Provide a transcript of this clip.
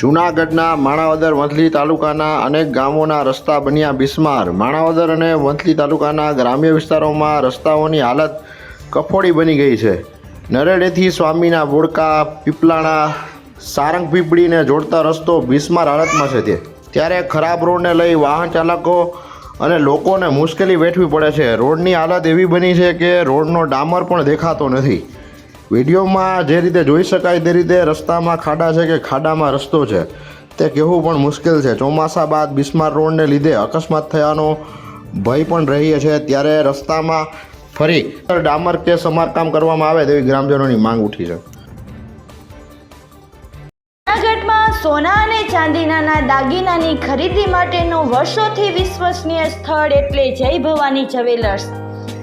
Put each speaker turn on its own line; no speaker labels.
જૂનાગઢના માણાવદર વંથલી તાલુકાના અનેક ગામોના રસ્તા બન્યા બિસ્માર. માણાવદર અને વંથલી તાલુકાના ગ્રામ્ય વિસ્તારોમાં રસ્તાઓની હાલત કફોડી બની ગઈ છે. નરેડેથી સ્વામીના બોડકા, પીપલાણા, સારંગ પીપળીને જોડતા રસ્તો બિસ્માર હાલતમાં છે તે. ત્યારે ખરાબ રોડને લઈ વાહન ચાલકો અને લોકોને મુશ્કેલી વેઠવી પડે છે. રોડની હાલત એવી બની છે કે રોડનો ડામર પણ દેખાતો નથી. વિડીયોમાં જે રીતે જોઈ શકાય તે રીતે રસ્તામાં ખાડા છે કે ખાડામાં રસ્તો છે, તે કહેવું પણ મુશ્કેલ છે. ચોમાસા બાદ બિસ્માર રોડને લીધે અકસ્માત થયાનો ભય પણ રહીએ છે. ત્યારે રસ્તામાં ફરી ડામર કે સમારકામ કરવામાં આવે તેવી ગ્રામજનોની માંગ ઉઠી છે.
સોના અને ચાંદીનાના દાગીનાની ખરીદી માટેનું વર્ષોથી વિશ્વસનીય સ્થળ એટલે જય ભવાની જ્વેલર્સ.